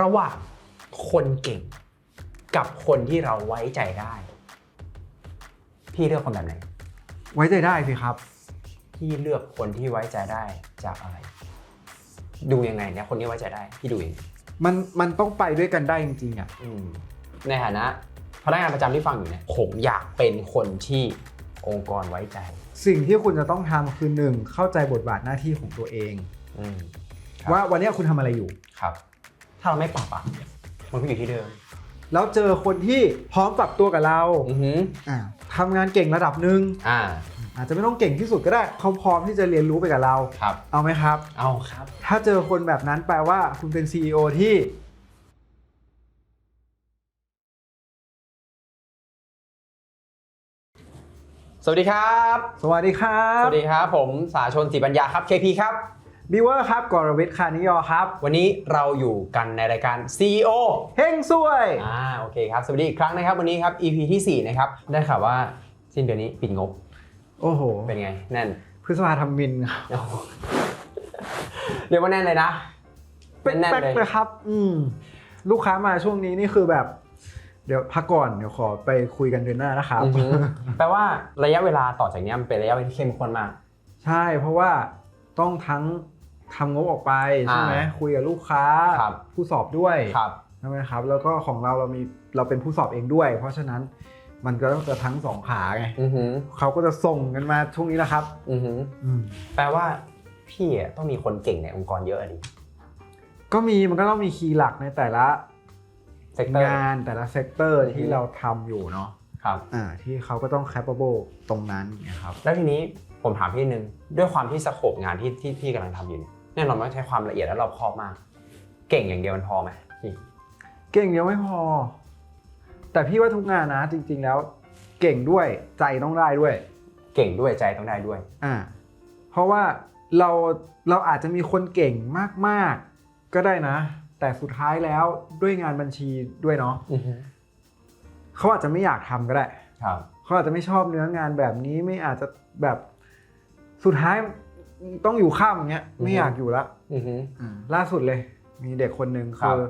ระหว่างคนเก่งกับคนที่เราไว้ใจได้ พี่เลือกคนแบบไหน ไว้ใจได้สิครับ พี่เลือกคนที่ไว้ใจได้จากอะไร ดูยังไงเนี่ยคนที่ไว้ใจได้ พี่ดูยังไงมันมันต้องไปด้วยกันได้จริงๆอะอืมในฐานะพนักงานประจำที่ฟังอยู่เนี่ยผมอยากเป็นคนที่องค์กรไว้ใจ สิ่งที่คุณจะต้องทำคือหนึ่งเข้าใจบทบาทหน้าที่ของตัวเอง อืมครับว่าวันเนี้ยคุณทำอะไรอยู่ ครับ ถ้าเราไม่ปรับอะมันก็อยู่ที่เดิม แล้วเจอคนที่พร้อมปรับตัวกับเราอือหืออ่าทำงานเก่งระดับหนึ่งอ่าอาจจะไม่ต้องเก่งที่สุดก็ได้เขาพร้อมที่จะเรียนรู้ไปกับเรา ครับ เอาไหมครับ เอาครับ ถ้าเจอคนแบบนั้นแปลว่าคุณเป็น CEO ที่สวัสดีครับ สวัสดีครัสบวัสดีครับ ผมสาชนศรีปัญญาครับ KP ครับ บิวเวอร์ครับกรวิทย์คานิยอครับ วันนี้เราอยู่กันในรายการ CEO เฮงซวยอ่าโอเคครับ สวัสดีอีกครั้งนะครับ วันนี้ครับ EP ที่ 4 นะครับ ได้ข่าวว่าสิ้นเดือนนี้ปิดงบ โอ้โห เป็นไง แน่น พฤษภาทำมินครับโอ้โหเรียกว่าแน่นเลยนะ เป็นแน่นแป๊กๆเลย เลยครับ อืมลูกค้ามาช่วงนี้นี่คือแบบ เดี๋ยวพักก่อนเดี๋ยวขอไปคุยกันเดือนหน้านะครับ อือหือแปลว่าระยะเวลาต่อจากเนี้ยมันเป็นระยะเวลาที่เข้มข้นมาก ใช่เพราะว่าต้องทั้ง ทำงบออกไปใช่ไหมอ่าคุยกับลูกค้าครับผู้สอบด้วยครับใช่ไหมครับ แล้วก็ของเราเรามีเราเป็นผู้สอบเองด้วย เพราะฉะนั้นมันก็ต้องจะทั้งสองขาไงอือหือเขาก็จะส่งกันมาช่วงนี้นะครับอือหืออืมแปลว่าพี่อะต้องมีคนเก่งในองค์กรเยอะอะดิก็มีมันก็ต้องมีคีย์หลักในแต่ละเซกเตอร์งานแต่ละเซกเตอร์อือฮึที่เราทำอยู่เนาะครับอ่าที่เขาก็ต้อง capable ตรงนั้นนะครับ แล้วทีนี้ผมถามพี่นึงด้วยความที่สโคปงานที่ที่พี่กำลังทำอยู่เนี่ย แน่นอนว่าใช้ความละเอียดและรอบคอบมาก เก่งอย่างเดียวมันพอไหมพี่เก่งเดียวไม่พอ แต่พี่ว่าทุกงานนะ จริง ๆ แล้ว เก่งด้วยใจต้องได้ด้วย เก่งด้วยใจต้องได้ด้วย อ่า เพราะว่าเราเราอาจจะมีคนเก่งมากๆ ก็ได้นะ แต่สุดท้ายแล้วด้วยงานบัญชีด้วยเนาะอือฮึเขาอาจจะไม่อยากทำก็ได้ครับเขาอาจจะไม่ชอบเนื้องานแบบนี้ไม่อาจจะแบบสุดท้าย ต้องอยู่ข้ามอย่างเงี้ย ไม่อยากอยู่ละอือฮึอ่าล่าสุดเลย มีเด็กคนหนึ่งครัคืบอ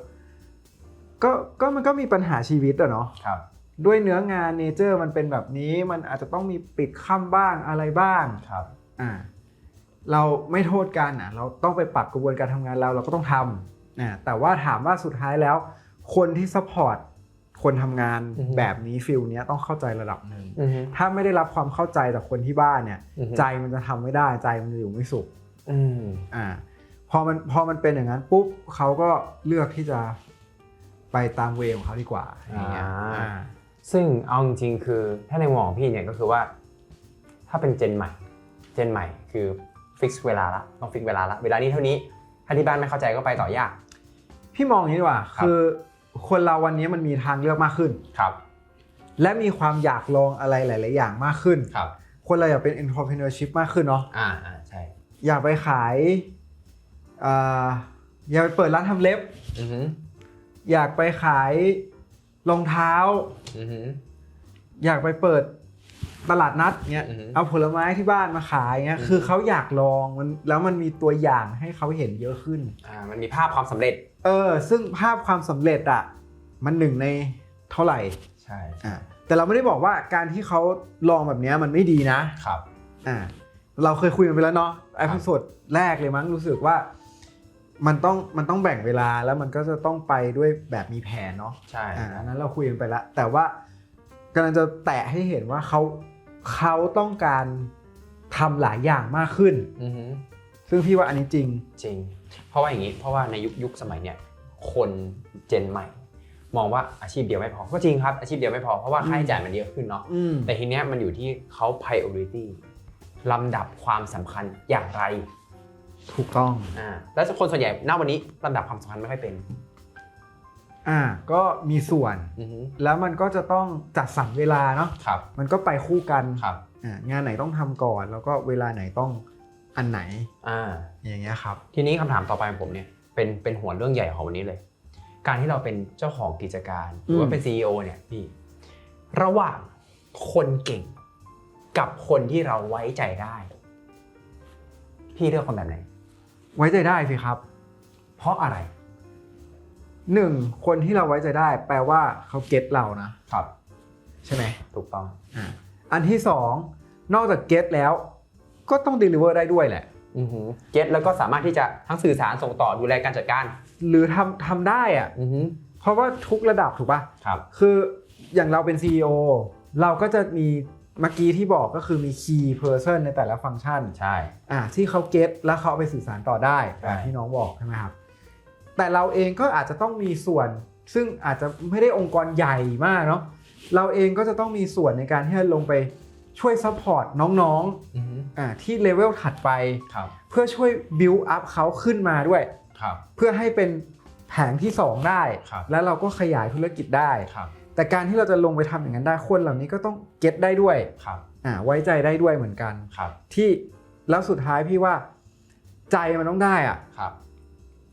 ก็ก็มันก็มีปัญหาชีวิตอะเนาะครับ ด้วยเนื้องานเนเจอร์มันเป็นแบบนี้ มันอาจจะต้องมีปิดค่ำบ้างอะไรบ้าง ครับ อ่าเราไม่โทษกันอะเราต้องไปปรับกระบวนการทำงานเราเราก็ต้องทำอ่าแต่ว่าถามว่าสุดท้ายแล้ว คนที่ซัพพอร์ต คนทำงานแบบนี้ฟิลเนี้ยต้องเข้าใจระดับหนึ่งอือฮึถ้าไม่ได้รับความเข้าใจจากคนที่บ้านเนี่ยอือฮึใจมันจะทำไม่ได้ใจมันจะอยู่ไม่สุขอืมอ่าพอมันพอมันเป็นอย่างนั้นปุ๊บเขาก็เลือกที่จะไปตามเวของเขาดีกว่าอย่างเงี้ยอ่าซึ่งเอาจริงๆคือถ้าในมุมของพี่เนี่ยก็คือว่า ถ้าเป็นเจนใหม่ เจนใหม่คือฟิกเวลาละต้องฟิกเวลาละเวลานี้เท่านี้ถ้าที่บ้านไม่เข้าใจก็ไปต่อยากพี่มองอย่างนี้ดีกว่าครับคือ คนเราวันนี้มันมีทางเลือกมากขึ้นครับ และมีความอยากลองอะไรหลาย ๆ อย่างมากขึ้นครับ คนเราอยากเป็น entrepreneurship มากขึ้นเนาะอ่าอ่าใช่อยากไปขายอ่าอยากไปเปิดร้านทำเล็บอือฮึอยากไปขายรองเท้า อือฮึอยากไปเปิดตลาดนัดเงี้ยอือฮึเอาผลไม้ที่บ้านมาขายเงี้ยอือฮึ คือเขาอยากลองมันแล้วมันมีตัวอย่างให้เขาเห็นเยอะขึ้น อ่ามันมีภาพความสำเร็จ เออ ซึ่งภาพความสำเร็จอะมันหนึ่งในเท่าไหร่ ใช่อ่าแต่เราไม่ได้บอกว่าการที่เขาลองแบบเนี้ยมันไม่ดีนะครับอ่าเราเคยคุยกันไปแล้วเนาะไอพิโซดแรกเลยมั้งรู้สึกว่า มันต้องมันต้องแบ่งเวลาแล้วมันก็จะต้องไปด้วยแบบมีแผนเนาะใช่อ่าอันนั้นเราคุยกันไปแล้วแต่ว่ากำลังจะแตะให้เห็นว่าเขาเขาต้องการทำหลายอย่างมากขึ้นอือฮึซึ่งพี่ว่าอันนี้จริงจริงเพ ราะว่าอย่างนี้ เพราะว่าในยุคยุคสมัยเนี่ยคนเจนใหม่ มองว่าอาชีพเดียวไม่พอ ก็จริงครับอาชีพเดียวไม่พอ เพราะว่าค่าใช้จ่ายมันเยอะขึ้นเนาะอืมแต่ทีเนี้ยมันอยู่ที่เขา priority ลำดับความสำคัญอย่างไร ถูกต้อง อ่า แล้วคนส่วนใหญ่ณวันนี้ลำดับความสำคัญไม่ค่อยเป็น อ่า ก็มีส่วนอือฮึแล้วมันก็จะต้องจัดสรรเวลาเนาะครับมันก็ไปคู่กันครับอ่า งานไหนต้องทำก่อน แล้วก็เวลาไหนต้อง อันไหนอ่าอย่างเงี้ยครับ ทีนี้คำถามต่อไปของผมเนี่ยเป็นเป็นหัวเรื่องใหญ่ของวันนี้เลย การที่เราเป็นเจ้าของกิจการหรือว่าอืมเป็น CEO เนี่ยพี่ระหว่างคนเก่งกับคนที่เราไว้ใจได้ พี่เลือกคนแบบไหน ไว้ใจได้สิครับ เพราะอะไรหนึ่งคนที่เราไว้ใจได้ แปลว่าเขาเก็ตเรานะครับ ใช่ไหมถูกต้องอ่าอันที่สองนอกจากเก็ตแล้ว ก็ต้อง deliver ได้ด้วยแหละอือหือเก็ตแล้วก็สามารถที่จะทั้งสื่อสารส่งต่อดูแลการจัดการ หรือทำทำได้อะอือหือเพราะว่าทุกระดับถูกปะครับคืออย่างเราเป็น CEO เราก็จะมีเมื่อกี้ที่บอกก็คือมี key person ในแต่ละฟังก์ชันใช่อ่าที่เขาเก็ตแล้วเขาเอาไปสื่อสารต่อได้ใช่แบบที่น้องบอกใช่ไหมครับ แต่เราเองก็อาจจะต้องมีส่วน ซึ่งอาจจะไม่ได้องค์กรใหญ่มากเนาะเราเองก็จะต้องมีส่วนในการที่จะลงไป ช่วยซัพพอร์ตน้องอือหือๆอ่าที่เลเวลถัดไปครับเพื่อช่วย build up เขาขึ้นมาด้วยครับเพื่อให้เป็นแผงที่ 2 ได้ครับแล้วเราก็ขยายธุรกิจได้ครับแต่การที่เราจะลงไปทำอย่างนั้นได้คนเหล่านี้ก็ต้องเก็ตได้ด้วยครับอ่าไว้ใจได้ด้วยเหมือนกันครับ ที่แล้วสุดท้ายพี่ว่า ใจมันต้องได้อะครับ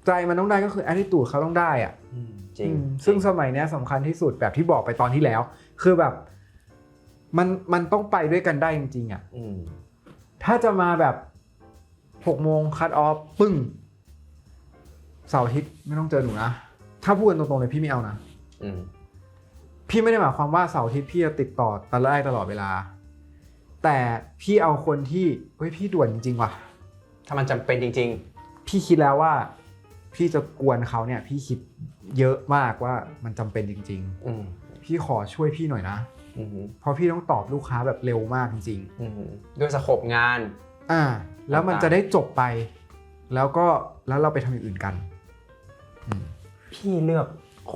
ใจมันต้องได้ก็คือ attitude เขาต้องได้อะอืมจริงอืมซึ่งสมัยเนี้ยสำคัญที่สุดแบบที่บอกไปตอนที่แล้ว คือแบบ มันมันต้องไปด้วยกันได้จริงๆอะอืมถ้าจะมาแบบหกโมงคัดออฟปึ้งเสาร์อาทิตย์ไม่ต้องเจอหนูนะ ถ้าพูดกันตรงๆเลยพี่ไม่เอานะอืมพี่ไม่ได้หมายความว่าเสาร์อาทิตย์พี่จะติดต่อตลอดตลอดเวลา แต่พี่เอาคนที่เฮ้ยพี่ด่วนจริงๆว่ะ ถ้ามันจำเป็นจริงพี่คิดแล้วว่า พี่จะกวนเขาเนี่ย พี่คิดเยอะมากว่ามันจำเป็นจริง ๆ อืมๆพี่ขอช่วยพี่หน่อยนะอืม เพราะพี่ต้องตอบลูกค้าแบบเร็วมากจริงอืมด้วยสโคปงานๆอ่า แล้วมันจะได้จบไป แล้วก็แล้วเราไปทำอย่างอื่นกันอืมพี่เลือก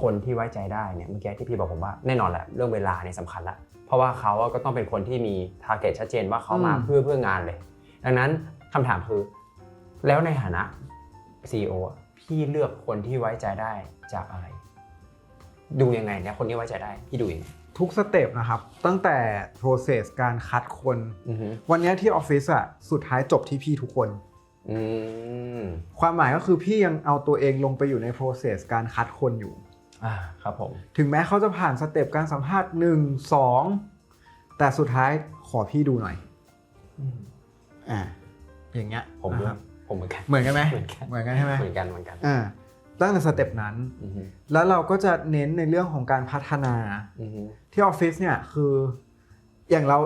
คนที่ไว้ใจได้เนี่ยเมื่อกี้ที่พี่บอกผมว่าแน่นอนแหละเรื่องเวลาเนี่ยสำคัญละเพราะว่าเขาอะก็ต้องเป็นคนที่มีทาร์เก็ตชัดเจนว่าเขามาอืมเพื่อเพื่องานเลย ดังนั้นคำถามคือ แล้วในฐานะ CEO อะพี่เลือกคนที่ไว้ใจได้จากอะไร ดูยังไงเนี่ยคนที่ไว้ใจได้ พี่ดูยังไง ทุกสเต็ปนะครับ ตั้งแต่ process การคัดคน อือฮึวันเนี้ยที่ออฟฟิศอะสุดท้ายจบที่พี่ทุกคน อืมความหมายก็คือพี่ยังเอาตัวเองลงไปอยู่ใน process การคัดคนอยู่ อ่าครับผม ถึงแม้เขาจะผ่านสเต็ปการสัมภาษณ์ 1 2 แต่สุดท้ายขอพี่ดูหน่อยอืมอ่าอย่างเงี้ยผมนะด้ควรัยบผมเหมือนกันเหมือนกันไหมเหมือนกันเหมือนกันใช่ไหมเหมือนกันเหมือนกัน อ่า ตั้งแต่สเต็ปนั้นอือฮึแล้วเราก็จะเน้นในเรื่องของการพัฒนาอือฮึที่ออฟฟิศเนี่ยคืออย่างเรา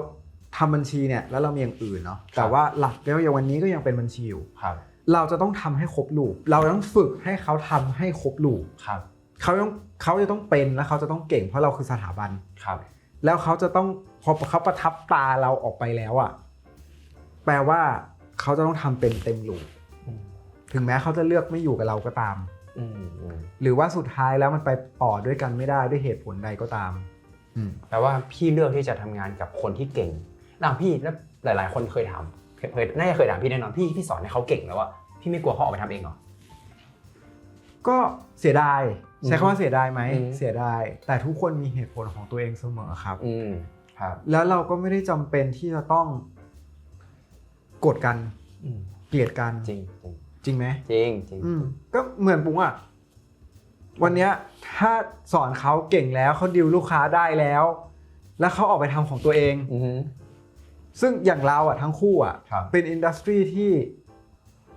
ทำบัญชีเนี่ยแล้วเรามีอย่างอื่นเนาะครับแต่ว่าหลักแล้วอย่างวันนี้ก็ยังเป็นบัญชีอยู่ครับเราจะต้องทำให้ครบลูปเราต้องฝึกให้เขาทำให้ครบลูปครับเขาต้องเขาจะต้องเป็นและเขาจะต้องเก่งเพราะเราคือสถาบันครับ แล้วเขาจะต้องพอเขาประทับตาเราออกไปแล้วอะแปลว่าเขาจะต้องทำเป็นเต็มลูปอืมถึงแม้เขาจะเลือกไม่อยู่กับเราก็ตามอืมอืม หรือว่าสุดท้ายแล้วมันไปต่อด้วยกันไม่ได้ด้วยเหตุผลใดก็ตามอืมแปลว่าพี่เลือกที่จะทำงานกับคนที่เก่งหลังพี่แล้วหลาย ๆ คนเคยถามเคยเคยน่าจะเคยถามพี่แน่นอนพี่พี่สอนให้เขาเก่งแล้วอะพี่ไม่กลัวเขาออกไปทำเองเหรอก็เสียดายอืมใช้คำว่าเสียดายไหมอืมเสียดาย แต่ทุกคนมีเหตุผลของตัวเองเสมอครับอืมครับ แล้วเราก็ไม่ได้จำเป็นที่จะต้องกดกันอืมเกลียดกันจริง จริงไหมจริงจริงอืมก็เหมือนปุ้งอะวันเนี้ยถ้าสอนเขาเก่งแล้วเขาดิวลูกค้าได้แล้ว แล้วเขาออกไปทำของตัวเอง อือฮึ ซึ่งอย่างเราอะทั้งคู่อะครับ เป็นอินดัสทรีที่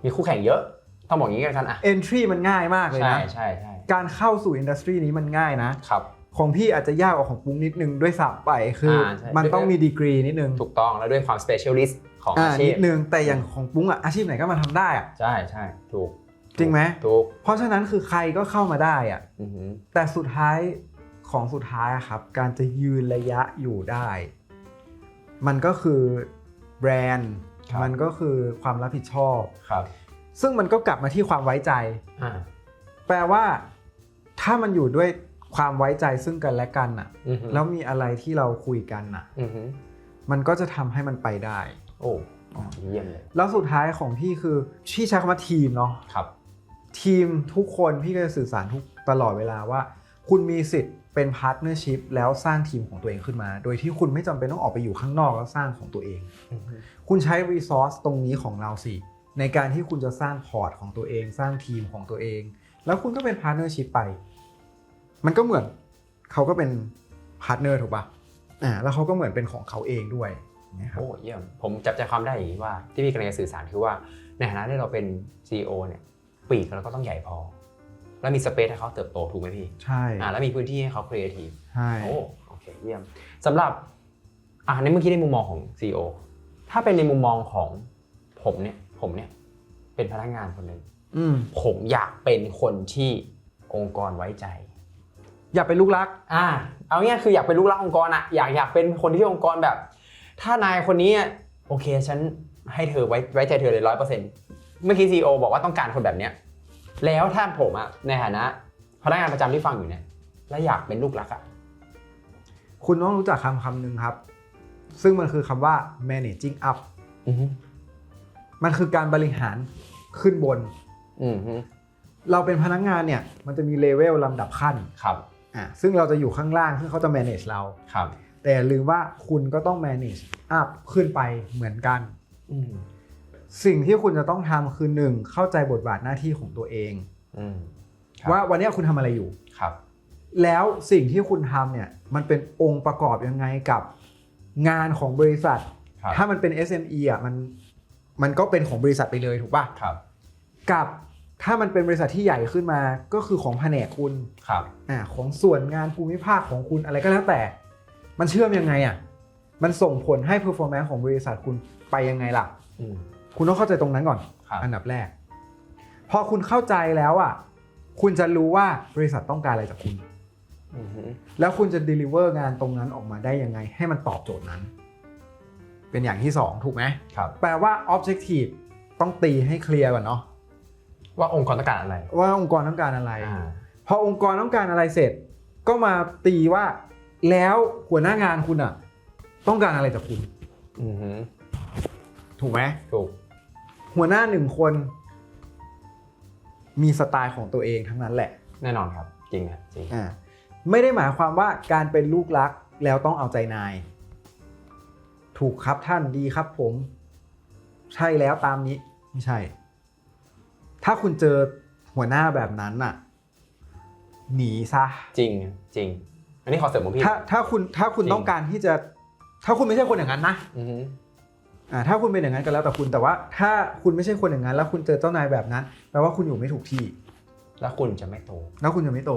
มีคู่แข่งเยอะ ต้องบอกอย่างนี้กันกันอะ entry มันง่ายมากเลยใช่นะ ใช่ใช่การเข้าสู่อินดัสทรีนี้มันง่ายนะ ครับ ของพี่อาจจะยากกว่าของปุ้งนิดนึงด้วยสับไปคืออาใช่ มันต้องมีดีกรีนิดนึง ถูกต้องแล้วด้วยความ specialist ของอ่าอาชีนิพดนึงแต่อย่างของปุ้งอะอาชีพไหนก็มาทำได้อะใช่ใช่ถูกจริงไหมถูกเพราะฉะนั้นคือใครก็เข้ามาได้อะอือฮึแต่สุดท้ายของสุดท้ายอะครับ การจะยืนระยะอยู่ได้ มันก็คือแบรนด์มันก็คือความรับผิดชอบครับ ซึ่งมันก็กลับมาที่ความไว้ใจอ่าแปลว่า ถ้ามันอยู่ด้วยความไว้ใจซึ่งกันและกันอะอือฮึแล้วมีอะไรที่เราคุยกันอะอือฮึมันก็จะทำให้มันไปได้ โอ้เยี่ยมเลย แล้วสุดท้ายของพี่คือพี่ใช้คำว่าทีมเนาะครับ ทีมทุกคนพี่ก็จะสื่อสารทุกตลอดเวลาว่า คุณมีสิทธิ์เป็นพาร์ทเนอร์ชิพแล้วสร้างทีมของตัวเองขึ้นมา โดยที่คุณไม่จำเป็นต้องออกไปอยู่ข้างนอกแล้วสร้างของตัวเองอือฮึคุณใช้รีซอสตรงนี้ของเราสิ ในการที่คุณจะสร้างพอร์ตของตัวเอง สร้างทีมของตัวเอง แล้วคุณก็เป็นพาร์ทเนอร์ชิพไป มันก็เหมือนเขาก็เป็นพาร์ทเนอร์ถูกปะอ่าแล้วเขาก็เหมือนเป็นของเขาเองด้วย นะครับโอ้เยี่ยมผมจับใจความได้อย่างนี้ว่าที่พี่กำลังจะสื่อสารคือว่า ในฐานะที่เราเป็น CEO เนี่ยปีกเราก็ต้องใหญ่พอ แล้วมีสเปซให้เขาเติบโตถูกไหมพี่ใช่อ่าแล้วมีพื้นที่ให้เขาครีเอทีฟใช่โอ้โอเคเยี่ยมสำหรับอ่าในเมื่อกี้ในมุมมองของ CEO ถ้าเป็นในมุมมองของผมเนี่ยผมเนี่ยเป็นพนักงานคนหนึ่งอืมผมอยากเป็นคนที่องค์กรไว้ใจ อย่าเป็นลูกรัก อ่า เอาง่ายๆคืออยากเป็นลูกรักองค์กรอะอยากอยากเป็นคนที่องค์กรแบบ ถ้านายคนนี้อะโอเคฉันให้เธอไว้ไว้ใจเธอเลยร้อยเปอร์เซ็นต์เมื่อกี้ซีอบอกว่าต้องการคนแบบเนี้ยแล้วถ้าผมอะในฐานะพนักงานประจำที่ฟังอยู่เนี่ย แล้วอยากเป็นลูกรักอะคุณต้องรู้จักคำคำหนึ่งครับ ซึ่งมันคือคำว่า managing up อือฮึมันคือการบริหารขึ้นบนอือฮึเราเป็นพนักงานเนี่ย มันจะมีเลเวลลำดับขั้นครับอะซึ่งเราจะอยู่ข้างล่างซึ่งเขาจะ manage เราครับ แต่อย่าลืมว่าคุณก็ต้อง manage up ขึ้นไปเหมือนกัน อืมสิ่งที่คุณจะต้องทำคือหนึ่งเข้าใจบทบาทหน้าที่ของตัวเอง อืม ครับ ว่าวันเนี้ยคุณทำอะไรอยู่ ครับ แล้วสิ่งที่คุณทำเนี่ยมันเป็นองค์ประกอบยังไงกับงานของบริษัท ครับ ถ้ามันเป็น SME อะมันมันก็เป็นของบริษัทไปเลยถูกป่ะครับ กับถ้ามันเป็นบริษัทที่ใหญ่ขึ้นมาก็คือของแผนกคุณครับ อ่าของส่วนงานภูมิภาคของคุณอะไรก็แล้วแต่ มันเชื่อมยังไงอะ มันส่งผลให้ performance ของบริษัทคุณไปยังไงล่ะ อืม คุณต้องเข้าใจตรงนั้นก่อน ครับ อันดับแรก พอคุณเข้าใจแล้วอะ คุณจะรู้ว่าบริษัทต้องการอะไรจากคุณ อือฮึแล้วคุณจะ deliver งานตรงนั้นออกมาได้ยังไง ให้มันตอบโจทย์นั้น เป็นอย่างที่2ถูกไหม ครับ แปลว่า objective ต้องตีให้เคลียร์ก่อนเนาะ ว่าองค์กรต้องการอะไรว่าองค์กรต้องการอะไร อ่าพอองค์กรต้องการอะไรเสร็จ ก็มาตีว่า แล้วหัวหน้างานคุณอะต้องการอะไรจากคุณ อือฮึถูกไหมถูก หัวหน้าหนึ่งคน มีสไตล์ของตัวเองทั้งนั้นแหละ แน่นอนครับ จริงครับจริง อ่าไม่ได้หมายความว่าการเป็นลูกรักแล้วต้องเอาใจนาย ถูกครับท่านดีครับผม ใช่แล้วตามนี้ ไม่ใช่ ถ้าคุณเจอหัวหน้าแบบนั้นน่ะ หนีซะ จริง จริง อันนี้ขอเสริมผมพี่ถ้าถ้าคุณถ้าคุณจริงต้องการที่จะ ถ้าคุณไม่ใช่คนอย่างนั้นนะอือฮึอ่าถ้าคุณเป็นอย่างนั้นก็แล้วแต่คุณแต่ว่า ถ้าคุณไม่ใช่คนอย่างนั้น แล้วคุณเจอเจ้านายแบบนั้นแปลว่าคุณอยู่ไม่ถูกที่ แล้วคุณจะไม่โตแล้วคุณจะไม่โต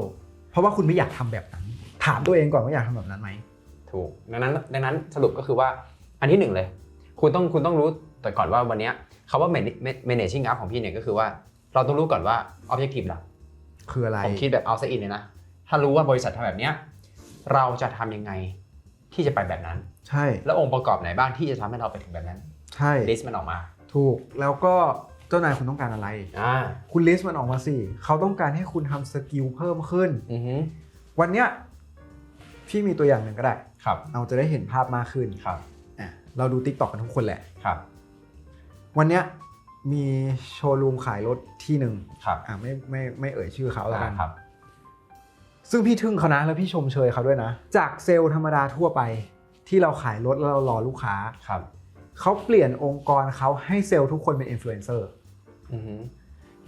เพราะว่าคุณไม่อยากทำแบบนั้น ถามตัวเองก่อนว่าอยากทำแบบนั้นไหมถูก ดังนั้นดังนั้นสรุปก็คือว่าอันที่หนึ่งเลย คุณต้องคุณต้องรู้แต่ก่อนว่าวันเนี้ยคำว่า manage- managing up ของพี่เนี่ยก็คือว่า เราต้องรู้ก่อนว่า objective หลัก คืออะไร ผมคิดแบบ out in เลยนะ ถ้ารู้ว่าบริษัททำแบบเนี้ย เราจะทำยังไงที่จะไปแบบนั้น ใช่ แล้วองค์ประกอบไหนบ้างที่จะทำให้เราไปถึงแบบนั้น ใช่ list มันออกมา ถูกแล้วก็เจ้านายคุณต้องการอะไรอ่าคุณลิสต์มันออกมาสิเขาต้องการให้คุณทำสกิลเพิ่มขึ้นอือฮึวันเนี้ยพี่มีตัวอย่างหนึ่งก็ได้ครับเราจะได้เห็นภาพมากขึ้นครับอะเราดู t ิ k t o k กันทุกคนแหละครับ วันเนี้ยมีโชว์รูมขายรถที่หนึ่งครับอะไม่ไม่ไม่เอ่ยชื่อเขาแล้วกันอ่าครับ ซึ่งพี่ทึ่งเขานะแล้วพี่ชมเชยเขาด้วยนะ จากเซลล์ธรรมดาทั่วไป ที่เราขายรถแล้วเรารอลูกค้าครับเขาเปลี่ยนองค์กรเขาให้เซลล์ทุกคนเป็นอินฟลูเอนเซอร์อือฮึ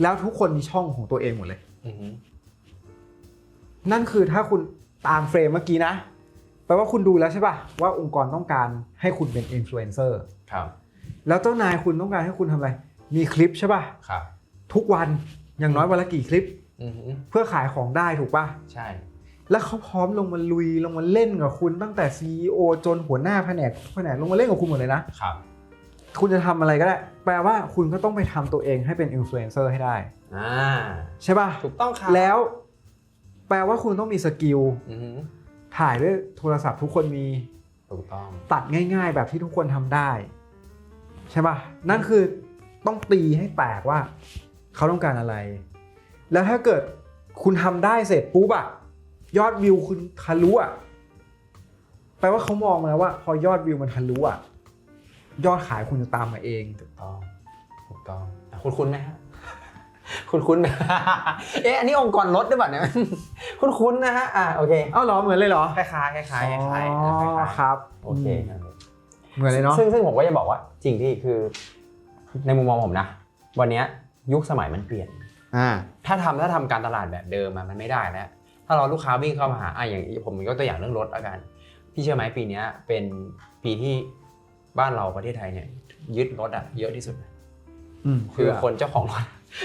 แล้วทุกคนมีช่องของตัวเองหมดเลยอือฮึนั่นคือถ้าคุณตามเฟรมเมื่อกี้นะแปลว่าคุณดูแล้วใช่ป่ะว่าองค์กรต้องการให้คุณเป็นอินฟลูเอนเซอร์ครับ แล้วเจ้านายคุณต้องการให้คุณทำอะไร มีคลิปใช่ป่ะครับ ทุกวันอย่างน้อยวันละกี่คลิปอือฮึ เพื่อขายของได้ถูกป่ะใช่ แล้วเขาพร้อมลงมาลุยลงมาเล่นกับคุณตั้งแต่ CEO จนหัวหน้าแผนกแผนกลงมาเล่นกับคุณหมดเลยนะครับ คุณจะทำอะไรก็ได้ แปลว่าคุณก็ต้องไปทำตัวเองให้เป็นอินฟลูเอนเซอร์ให้ได้อ่าใช่ป่ะถูกต้องครับแล้ว แปลว่าคุณต้องมีสกิลอือฮึถ่ายด้วยโทรศัพท์ทุกคนมีถูกต้องตัดง่าย ๆ แบบที่ทุกคนทำได้ ใช่ป่ะนั่นคือต้องตีให้แตกว่า เขาต้องการอะไร แล้วถ้าเกิดคุณทำได้เสร็จปุ๊บอะยอดวิวคุณทะลุอะแปลว่าเขามองมาแล้วว่า พอยอดวิวมันทะลุอะยอดขายคุณจะตามมาเองถูกต้องถูกต้องอะคุณคุ้นไหมฮะคุณคุ้นไหมเอ๊ะอันนี้องค์กรลดด้วยป่ะเนี่ยคุณคุ้นๆนะฮะอ่าโอเคเอ้าเหรอเหมือนเลยเหรอคล้ายๆคล้ายๆคล้ายๆคล้ายอ๋อๆครับโอเคครับเหมือนเลยเนาะซึ่งซึ่งผมก็จะบอกว่า จริงพี่คือ ในมุมมองผมนะ วันเนี้ยยุคสมัยมันเปลี่ยนอ่า ถ้าทำถ้าทำการตลาดแบบเดิมอะมันไม่ได้แล้วถ้าเราลูกค้าวิ่งเข้ามาหาอะอย่างผมยกตัวอย่างเรื่องรถแล้วกันพี่เชื่อไหมปีเนี้ยเป็นปีที่บ้านเราประเทศไทยเนี่ย ยึดรถอะเยอะที่สุดอืมคือคนเจ้าของรถ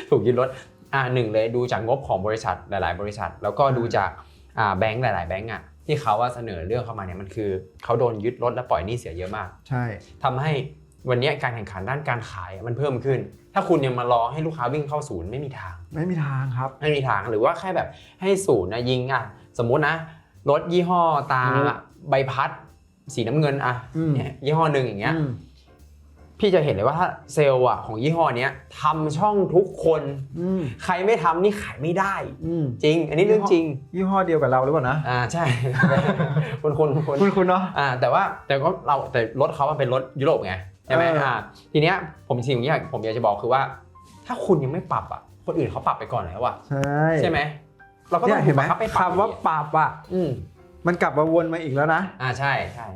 ถูกยึดรถอ่าหนึ่งเลยดูจากงบของบริษัทหลาย ๆ บริษัท แล้วก็อ่าดูจากอ่าแบงก์หลาย ๆ แบงก์อะที่เขาว่าเสนอเรื่องเข้ามาเนี่ยมันคือเขาโดนยึดรถและปล่อยหนี้เสียเยอะมาก ใช่ทำให้ วันเนี้ยการแข่งขันด้านการขายมันเพิ่มขึ้น ถ้าคุณยังมารอให้ลูกค้าวิ่งเข้าศูนย์ไม่มีทาง ไม่มีทางครับ ไม่มีทางหรือว่าแค่แบบให้ศูนย์นะยิงอะสมมุตินะรถยี่ห้อตาอืมใบพัด สีน้ำเงินอะอืมเนี่ยยี่ห้อหนึ่งอย่างเงี้ยอืมพี่จะเห็นเลยว่าถ้าเซลล์อะของยี่ห้อเนี้ยทำช่องทุกคนอืมใครไม่ทำนี่ขายไม่ได้อืมจริง อันนี้เรื่องจริง ยี่ห้อเดียวกับเราหรือเปล่านะ อ่าใช่คนคนคนคุณคุณเนาะอ่าแต่ว่าแต่ก็เราแต่รถเขามันเป็นรถยุโรปไง ใช่ไหมเอออ่อ่าทีเนี้ยผมสิ่งที่อยากผมอยากจะบอกคือว่า ถ้าคุณยังไม่ปรับอะคนอื่นเขาปรับไปก่อนแล้วอะใช่ใช่ไหมเราก็ต้เนี่อยงเห็นไหมบังคับไปปรับคำว่าปรับอะอืมมันกลับมาวนมาอีกแล้วนะอ่าใช่ใช่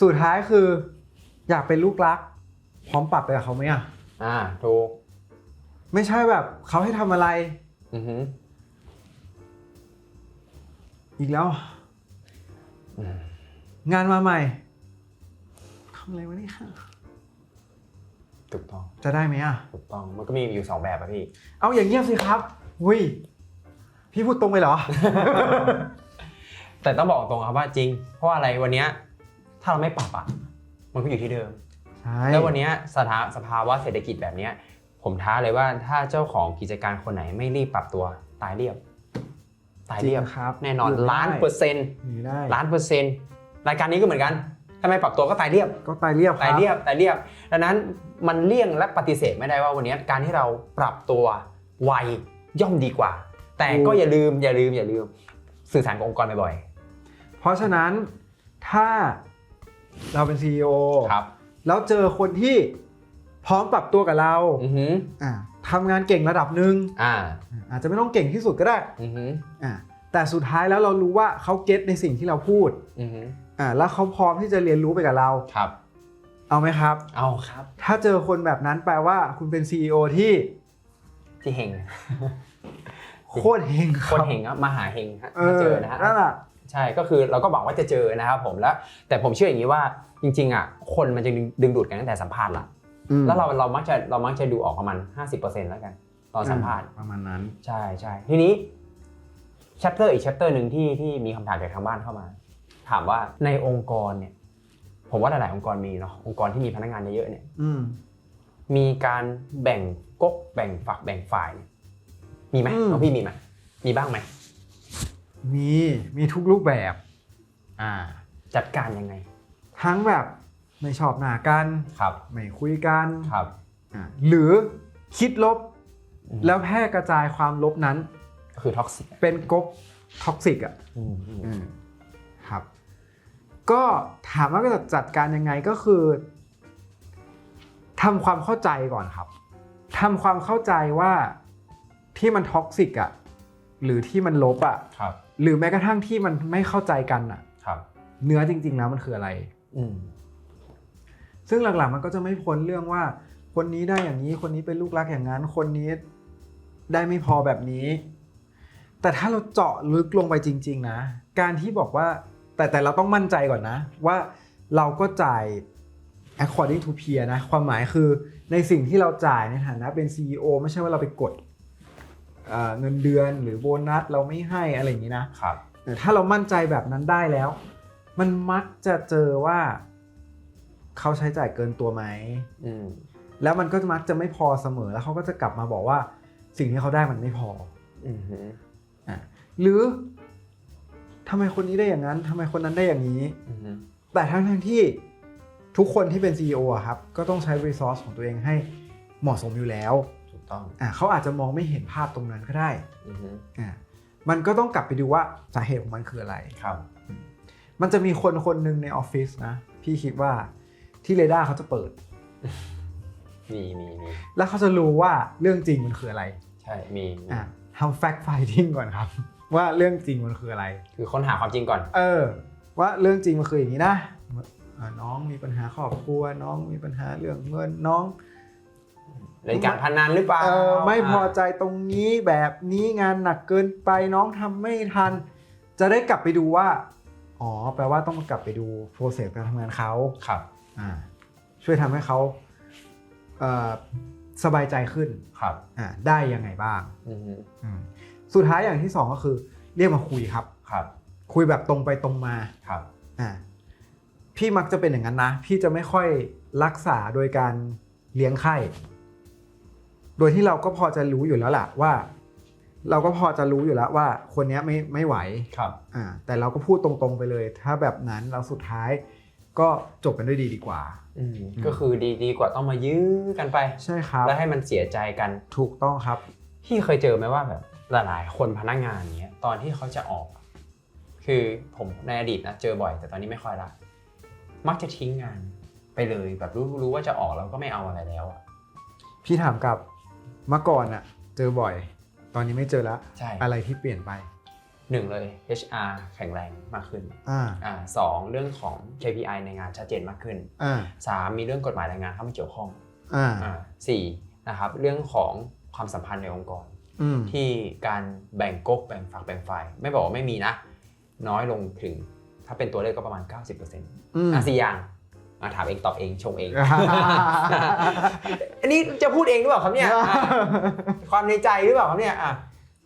สุดท้ายคือ อยากเป็นลูกรัก พร้อมปรับไปกับเขาไหมอะอ่าถูกไม่ใช่แบบเขาให้ทำอะไรอือหืออีกแล้วอืมงานมาใหม่ทำอะไรวะเนี่ย ถูกต้องจะได้ไหมอะ ถูกต้องมันก็มีอยู่สองแบบอะพี่ เอาอย่างเงียบสิครับหุยพี่พูดตรงไปเหรอ แต่ต้องบอกตรงครับว่าจริง เพราะว่าอะไรวันเนี้ยถ้าเราไม่ปรับอะมันก็อยู่ที่เดิม ใช่แล้ววันเนี้ยสถาสภาวะเศรษฐกิจแบบเนี้ยผมท้าเลยว่าถ้าเจ้าของกิจการคนไหนไม่รีบปรับตัวตายเรียบ ตายจริเรีงยบครับแน่นอนยู่ได้ล้านเปอร์เซ็นต์อยู่ได้ล้านเปอร์เซ็นต์รายการนี้ก็เหมือนกัน ถ้าไม่ปรับตัวก็ตายเรียบ ก็ตายเรียบคตายรับเรียบตายเรียบ ดังนั้นมันเลี่ยงและปฏิเสธไม่ได้ว่าวันนี้การที่เราปรับตัวไวย่อมดีกว่า แต่ก็อย่าลืมอย่าลืมอย่าลืมสื่อสารกับองค์กรบ่อยเพราะฉะนั้นถ้าเราเป็น CEO ๆครับแล้วเจอคนที่พร้อมปรับตัวกับเราอือหืออ่าทำงานเก่งระดับหนึ่งอ่าอาจจะไม่ต้องเก่งที่สุดก็ได้อือหืออ่าแต่สุดท้ายแล้วเรารู้ว่าเขาเก็ตในสิ่งที่เราพูด อือหือ อ่าแล้วเขาพร้อมที่จะเรียนรู้ไปกับเราครับ เอาไหมครับ เอาครับ ถ้าเจอคนแบบนั้นแปลว่าคุณเป็น CEO ที่ที่เฮงโคตรเฮงคคนรับเฮงครับมาหาเฮงฮะเอมาอเจอนะฮะ นั่นแหละใช่ ก็คือเราก็บอกว่าจะเจอนะครับผมแล้ว แต่ผมเชื่ออย่างนี้ว่าจริง ๆอะคนมันจะดึงดึงดูดกันตั้งแต่สัมภาษณ์ละอืมแล้วเราเรามักจะเรามักจะดูออกประมาณ50%แล้วกัน ตอนสัมภาษณ์ประมาณนั้น ใช่ใช่ทีนี้ chapter อีก chapter หนึ่งที่ที่มีคำถามจากทางบ้านเข้ามา ถามว่าในองค์กรเนี่ย ผมว่าหลาย ๆ องค์กรมีเนาะองค์กรที่มีพนักงานเยอะๆเนี่ยอืมมีการแบ่งก๊กแบ่งฝักแบ่งฝ่ายเนี่ยมีไหมอืมน้องพี่มีไหมมีบ้างไหมมีมีทุกรูปแบบ อ่า จัดการยังไง ทั้งแบบไม่ชอบหน้ากันครับ ไม่คุยกันครับอ่าหรือคิดลบอืมแล้วแพร่กระจายความลบนั้นก็คือท็อกซิกเป็นก๊กท็อกซิกอะอืมครับ ก็ถามว่าจะจัดการยังไงก็คือทำความเข้าใจก่อนครับทำความเข้าใจว่าที่มันท็อกซิกอะหรือที่มันลบอะครับ หรือแม้กระทั่งที่มันไม่เข้าใจกันอะครับ เนื้อจริงๆแล้วมันคืออะไร อืมซึ่งหลักๆมันก็จะไม่พ้นเรื่องว่า คนนี้ได้อย่างนี้คนนี้เป็นลูกรักอย่างนั้น คนนี้ได้ไม่พอแบบนี้ แต่ถ้าเราเจาะลึกลงไปจริง ๆ นะ การที่บอกว่า แต่แต่เราต้องมั่นใจก่อนนะ ว่าเราก็จ่าย according to peer นะ ความหมายคือในสิ่งที่เราจ่ายในฐานะเป็น CEO ไม่ใช่ว่าเราไปกดเอ่อเงินเดือนหรือโบนัสเราไม่ให้อะไรอย่างนี้นะครับแต่ถ้าเรามั่นใจแบบนั้นได้แล้ว มันมักจะเจอว่าเขาใช้จ่ายเกินตัวไหมอืมแล้วมันก็มักจะไม่พอเสมอแล้วเขาก็จะกลับมาบอกว่า สิ่งที่เขาได้มันไม่พออืมหืออะหรือ ทำไมคนนี้ได้อย่างนั้นทำไมคนนั้นได้อย่างนี้ อืมหือแต่ทั้งทั้งๆที่ทุกคนที่เป็น CEO อะครับ ก็ต้องใช้ resource ของตัวเองให้เหมาะสมอยู่แล้วถูกต้องอะเขาอาจจะมองไม่เห็นภาพตรงนั้นก็ได้อืมหืออะมันก็ต้องกลับไปดูว่าสาเหตุของมันคืออะไร ครับ มันจะมีคนคนหนึ่งในออฟฟิศนะ พี่คิดว่าที่เรดาร์เขาจะเปิด มีมีมีแล้วเขาจะรู้ว่าเรื่องจริงมันคืออะไรใช่มีมีอะทำ fact finding ก่อนครับ ว่าเรื่องจริงมันคืออะไร คือค้นหาความจริงก่อน เออ ว่าเรื่องจริงมันคืออย่างนี้นะอะน้องมีปัญหาครอบครัวน้องมีปัญหาเรื่องเงินน้องเล่นการพนันหรือเปล่าเออไม่พอใจตรงนี้แบบนี้งานหนักเกินไปน้องทำไม่ทัน จะได้กลับไปดูว่า อ๋อ แปลว่าต้องกลับไปดูโปรเซสการทำงานเขาครับอ่าช่วยทำให้เขาเอ่อสบายใจขึ้นครับอ่าได้ยังไงบ้างอืมอืม สุดท้ายอย่างที่สองก็คือ เรียกมาคุยครับ ครับ คุยแบบตรงไปตรงมาครับอ่าพี่มักจะเป็นอย่างนั้นนะ พี่จะไม่ค่อยรักษาโดยการเลี้ยงไข้ โดยที่เราก็พอจะรู้อยู่แล้วล่ะว่า เราก็พอจะรู้อยู่แล้วว่า คนเนี้ยไม่ไม่ไหวครับอ่าแต่เราก็พูดตรงๆไปเลย ถ้าแบบนั้นเราสุดท้ายก็จบกันด้วยดีดีกว่าอืมก็คือดีดีกว่าต้องมายื้อกันไป ใช่ครับ แล้วให้มันเสียใจกัน ถูกต้องครับ พี่เคยเจอไหมว่าแบบ หลายๆ คนพนักงานเนี้ยตอนที่เขาจะออก คือผมในอดีตนะเจอบ่อย แต่ตอนนี้ไม่ค่อยละมักจะทิ้งงานไปเลยแบบรู้รู้ว่าจะออกแล้วก็ไม่เอาอะไรแล้วอะพี่ถามกลับเมื่อก่อนอะเจอบ่อย ตอนนี้ไม่เจอแล้วใช่อะไรที่เปลี่ยนไปหนึ่งเลย HR แข็งแรงมากขึ้นอ่าอ่าสองเรื่องของ KPI ในงานชัดเจนมากขึ้นอ่าสามมีเรื่องกฎหมายแรงงานเข้ามาเกี่ยวข้องอ่าอ่าสี่นะครับเรื่องของความสัมพันธ์ในองค์กรอืม ที่การแบ่งก๊กแบ่งฝักแบ่งฝ่ายไม่บอกว่าไม่มีนะ น้อยลงถึง ถ้าเป็นตัวเลขก็ประมาณ 90%ออืม่ะสี่อย่างมาถามเองตอบเองชงเอง อันนี้จะพูดเองหรือเปล่าครับเนี่ยอะความในใจหรือเปล่าครับเนี่ยอะ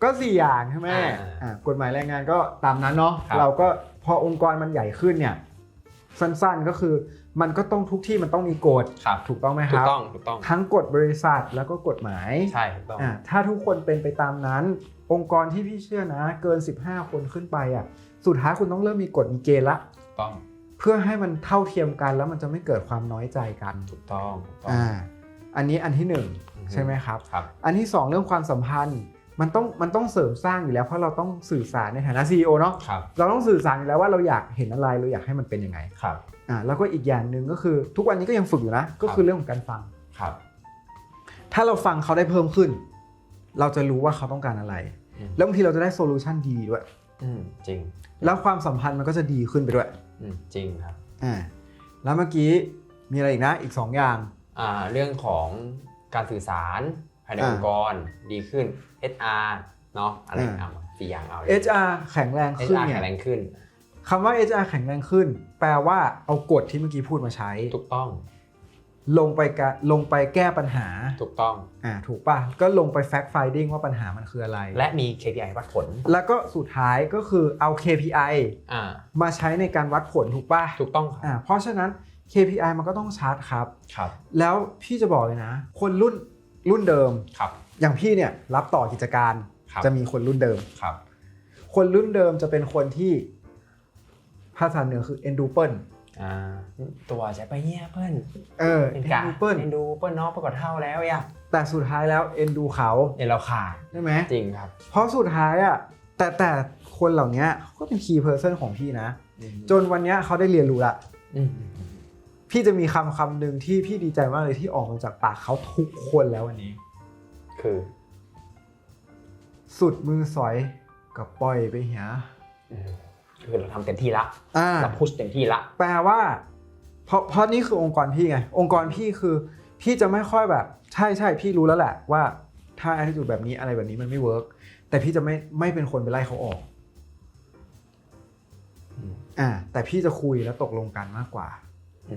ก็สี่อย่างใช่ไหมอ่าอ่ากฎหมายแรงงานก็ตามนั้นเนาะครับเราก็พอองค์กรมันใหญ่ขึ้นเนี่ย สั้นๆก็คือ มันก็ต้องทุกที่มันต้องมีกฎครับถูกต้องไหมคถูรักบต้องถูกต้องทั้งกฎบริษัทแล้วก็กฎหมายใช่ถูกต้องอ่าถ้าทุกคนเป็นไปตามนั้น องค์กรที่พี่เชื่อนะ เกิน 15 คนขึ้นไปอะสุดท้ายคุณต้องเริ่มมีกฎมีเกณฑ์ละ ถูกต้องเพื่อให้มันเท่าเทียมกันแล้วมันจะไม่เกิดความน้อยใจกันถูกต้องถูกต้องอ่าอันนี้อันที่หนึ่งอือฮึใช่ไหมครับ ครับ อันที่สองเรื่องความสัมพันธ์ มันต้องมันต้องเสริมสร้างอยู่แล้วเพราะเราต้องสื่อสารในฐานะ CEO เนาะครับเราต้องสื่อสารอยู่แล้วว่าเราอยากเห็นอะไรเราอยากให้มันเป็นยังไงครับอ่าแล้วก็อีกอย่างหนึ่งก็คือทุกวันนี้ก็ยังฝึกอยู่นะก็คือเรื่องของการฟังครับ ถ้าเราฟังเขาได้เพิ่มขึ้น เราจะรู้ว่าเขาต้องการอะไรอืมแล้วบางทีเราจะได้โซลูชันดีๆด้วยอืมจริง แล้วความสัมพันธ์มันก็จะดีขึ้นไปด้วยอืมจริงครับอ่าแล้วเมื่อกี้มีอะไรอีกนะอีกสองอย่างอ่าเรื่องของการสื่อสารภายในอ่าองค์กรดีขึ้น HR เนาะอะไรอ่าเอามาสี่อย่างเอาเลย HR แข็งแรงขึ้น HR เนี่แข็ยงแรงขึ้นคำว่า HR แข็งแรงขึ้น แปลว่าเอากฎที่เมื่อกี้พูดมาใช้ถูกต้อง ลงไปกะลงไปแก้ปัญหาถูกต้องอ่าถูกป่ะ ก็ลงไป fact finding ว่าปัญหามันคืออะไร และมี KPI วัดผล แล้วก็สุดท้ายก็คือเอา KPI อ่ามาใช้ในการวัดผลถูกป่ะถูกต้องคอ่ารับเพราะฉะนั้น KPI มันก็ต้องชัดครับครับ แล้วพี่จะบอกเลยนะ คนรุ่น รุ่นเดิม ครับ อย่างพี่เนี่ยรับต่อกิจการครับ จะมีคนรุ่นเดิม ครับ คนรุ่นเดิมจะเป็นคนที่ภาษาเหนือคือ e n d u p e r อ่า ตัวใช้ไปเงี้ยเปิ้ลเออ เป็น e n กา d u p e r เอ็นดูเปิ้ลเนาะประกอบเท่าแล้วอย่าแต่สุดท้ายแล้ว endo เขาเอ็นเราขาดใช่ไหม จริงครับ เพราะสุดท้ายอะแต่แต่คนเหล่านี้เขาก็เป็น key person ของพี่นะ จนวันเนี้ยเขาได้เรียนรู้ละ อืม พี่จะมีคำคำหนึ่งที่พี่ดีใจมากเลยที่ออกมาจากปากเขาทุกคนแล้ววันนี้ คือ สุดมือสอยกับปล่อยไปเหียอืมคือเราทำเต็มที่ละอ่าเราพุชเต็มที่ละแปลว่า เพราะเพราะนี่คือองค์กรพี่ไง องค์กรพี่คือ พี่จะไม่ค่อยแบบ ใช่ใช่พี่รู้แล้วแหละว่าถ้า attitude แบบนี้อะไรแบบนี้มันไม่เวิร์กแต่พี่จะไม่ไม่เป็นคนไปไล่เขาออกอืมอ่าแต่พี่จะคุยแล้วตกลงกันมากกว่าอืม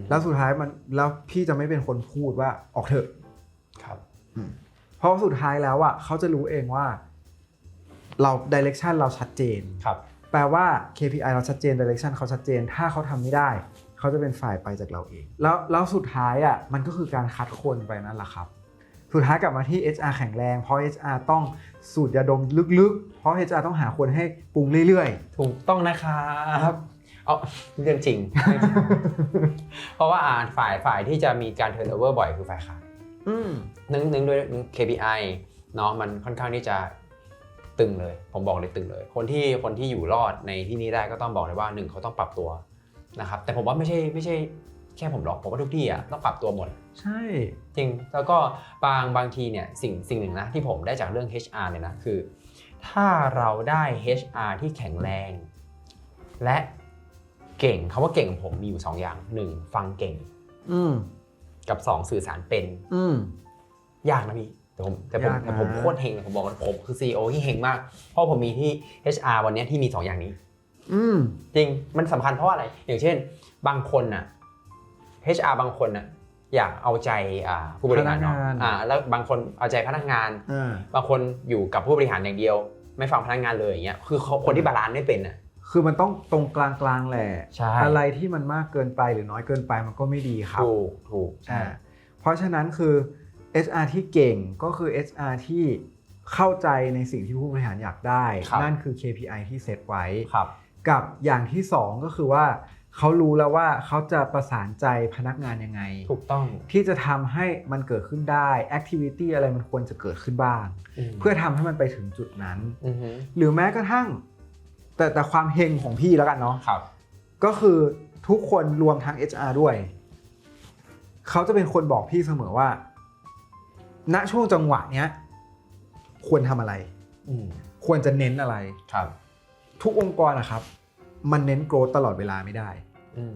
แล้วสุดท้ายมันแล้วพี่จะไม่เป็นคนพูดว่าออกเถอะครับเพราะสุดท้ายแล้วอะเขาจะรู้เองว่า เรา direction เราชัดเจนครับ แปลว่า KPI เราชัดเจน direction เขาชัดเจน ถ้าเขาทำไม่ได้ เขาจะเป็นฝ่ายไปจากเราเอง แล้วแล้วสุดท้ายอะมันก็คือการคัดคนไปนั่นแหละครับสุดท้ายกลับมาที่ HR แข็งแรง เพราะ HR ต้องสูดยาดมลึกๆ เพราะ HR ต้องหาคนให้ปรุงเรื่อยถูกต้องนะครับ เอาเรื่องจริง เพราะว่าอ่าฝ่ายฝ่ายที่จะมีการ turnover บ่อยคือฝ่ายขายๆอืมนึงนึงด้วย KPI เนาะมันค่อนข้างที่จะตึงเลย ผมบอกเลยตึงเลย คนที่คนที่อยู่รอดในที่นี้ได้ก็ต้องบอกเลยว่าหนึ่งเขาต้องปรับตัวนะครับ แต่ผมว่าไม่ใช่ไม่ใช่แค่ผมหรอกผมว่าทุกที่อะต้องปรับตัวหมด ใช่ จริงแล้วก็บางบางทีเนี่ยสิ่งสิ่งหนึ่งนะที่ผมได้จากเรื่อง HR เนี่ยนะคือ ถ้าเราได้ HR ที่แข็งแรง และ เก่งคาว่าเก่งของผมมีอยู่2อย่าง 1. ฟังเก่ง อืมกับ2สื่อสารเป็น อืมยากนะพี่แต่ผมแต่ผมยากนะ แต่ผมโคตรเฮงเลยผมบอกเลยผมคือ CEO ที่เฮงมาก เพราะผมมีที่ HR วันเนี้ยที่มี2อย่างนี้ อืม จริง มันสำคัญเพราะอะไร อย่างเช่น บางคนน่ะ HR บางคนน่ะอยากเอาใจอ่าผู้บริหารเนาะพนักงาน อ่าแล้วบางคนเอาใจพนักงาน อ่า บางคนอยู่กับผู้บริหารอย่างเดียว ไม่ฟังพนักงานเลยอย่างเงี้ย คือเขาคนที่บาลานซ์ไม่เป็นอะ คือมันต้องตรงกลางๆแหละใช่อะไรที่มันมากเกินไปหรือน้อยเกินไปมันก็ไม่ดีครับถูกถูกใช่อ่าเพราะฉะนั้นคือ HR ที่เก่งก็คือ HR ที่เข้าใจในสิ่งที่ผู้บริหารอยากได้ครับนั่นคือ KPI ที่เซตไว้ครับกับอย่างที่สองก็คือว่าเขารู้แล้วว่าเขาจะประสานใจพนักงานยังไง ถูกต้องที่จะทำให้มันเกิดขึ้นได้แอคทิวิตี้อะไรมันควรจะเกิดขึ้นบ้างมเพื่อทำให้มันไปถึงจุดนั้นอือฮึหรือแม้กระทั่ง แต่แต่ความเฮงของพี่แล้วกันเนาะครับ ก็คือทุกคนรวมทั้ง HR ด้วย เขาจะเป็นคนบอกพี่เสมอว่า ณช่วงจังหวะเนี้ย ควรทำอะไร อืมควรจะเน้นอะไร ครับ ทุกองค์กรนะครับ มันเน้นโกรธตลอดเวลาไม่ได้ อืม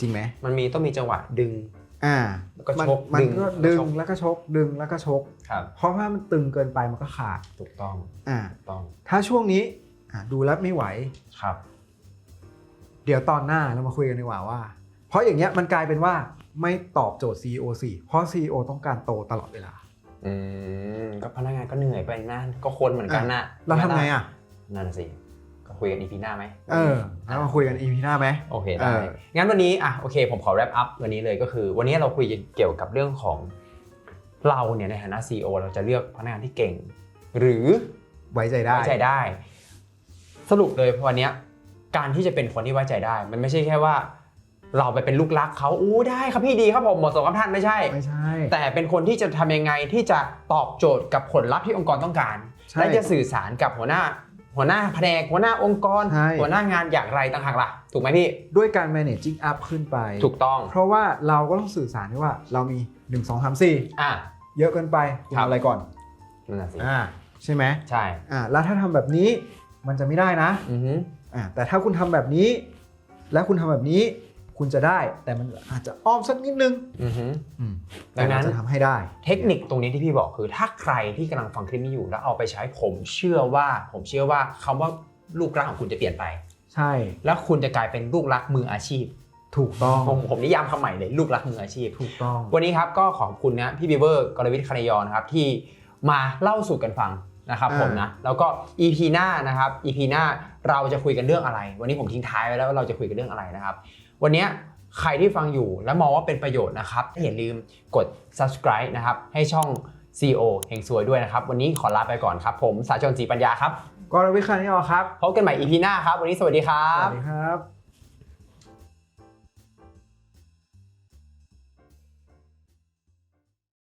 จริงไหมมันมีต้องมีจังหวะดึง อ่าแล้วก็มันชกมันดึงก็แล้วก็ดึงชกแล้วก็ชกดึงแล้วก็ชก ครับ เพราะว่ามันตึงเกินไปมันก็ขาดถูกต้องอ่า ถูกต้อง ถ้าช่วงนี้อะ ดูแล้วไม่ไหว ครับ เดี๋ยวตอนหน้าเรามาคุยกันดีกว่าว่า เพราะอย่างเงี้ยมันกลายเป็นว่าไม่ตอบโจทย์ CEO สิเพราะ CEO ต้องการโตตลอดเวลา อืมก็พนักงานก็เหนื่อยไปนะก็คนเหมือนกันนะเราทำไงอะ นั่นนะสิก็คุยกันอีพีหน้าไหมเออแล้วมาคุยกัน EP หน้าไหมโอเคเอได้องั้นวันนี้อะโอเค ผมขอ wrap up วันนี้เลยก็คือ วันนี้เราคุยเกี่ยวกับเรื่องของเราเนี่ยในฐานะ CEO เราจะเลือกพนักงานที่เก่ง หรือไว้ใจได้ไว้ใจได้ สรุปเลยวันเนี้ยการที่จะเป็นคนที่ไว้ใจได้ มันไม่ใช่แค่ว่า เราไปเป็นลูกรักเขาอู้ได้ครับพี่ดีครับผมเหมาะสมกับท่านไม่ใช่ ไม่ใช่ แต่เป็นคนที่จะทำยังไงที่จะตอบโจทย์กับผลลัพธ์ที่องค์กรต้องการใช่และจะสื่อสารกับหัวหน้า หัวหน้าแผนกหัวหน้าองค์กรใช่หัวหน้างานอย่างไรต่างหากล่ะถูกไหมพี่ด้วยการ managing up ขึ้นไป ถูกต้อง เพราะว่าเราก็ต้องสื่อสารด้วยว่าเรามี 1 2 3อะ4เยอะเกินไปคุณครับทำอะไรก่อนนั่นน่ะสิอ่าใช่ไหมใช่อ่าแล้วถ้าทำแบบนี้ มันจะไม่ได้นะอือฮึอ่าแต่ถ้าคุณทำแบบนี้ แล้วคุณทำแบบนี้ คุณจะได้ แต่มันอาจจะอ้อมสักนิดนึงอือฮึ อืมดังนั้น แต่เราจะทำให้ได้ เทคนิคตรงนี้ที่พี่บอกคือ ถ้าใครที่กำลังฟังคลิปนี้อยู่แล้วเอาไปใช้ผมเชื่อว่าผมเชื่อว่าคำว่าลูกรักของคุณจะเปลี่ยนไป ใช่แล้วคุณจะกลายเป็นลูกรักมืออาชีพ ถูกต้องผมผมนิยามคำใหม่เลยลูกรักมืออาชีพ ถูกต้อง วันนี้ครับก็ขอบคุณนะพี่บีเวอร์กรวิทย์คณยอนนะครับที่มาเล่าสู่กันฟัง นะครับอ่าผมนะแล้วก็ EP หน้านะครับ EP หน้าเราจะคุยกันเรื่องอะไร วันนี้ผมทิ้งท้ายไว้แล้วว่าเราจะคุยกันเรื่องอะไรนะครับ วันนี้ใครที่ฟังอยู่และมองว่าเป็นประโยชน์นะครับอย่าลืมกด subscribe นะครับให้ช่อง CEO เฮงซวยด้วยนะครับ วันนี้ขอลาไปก่อนครับ ผมสาจนศรีปัญญาครับกรวิทย์คณิตอครับพบกันใหม่ EP หน้าครับ วันนี้สวัสดีครัสวับสดีครับ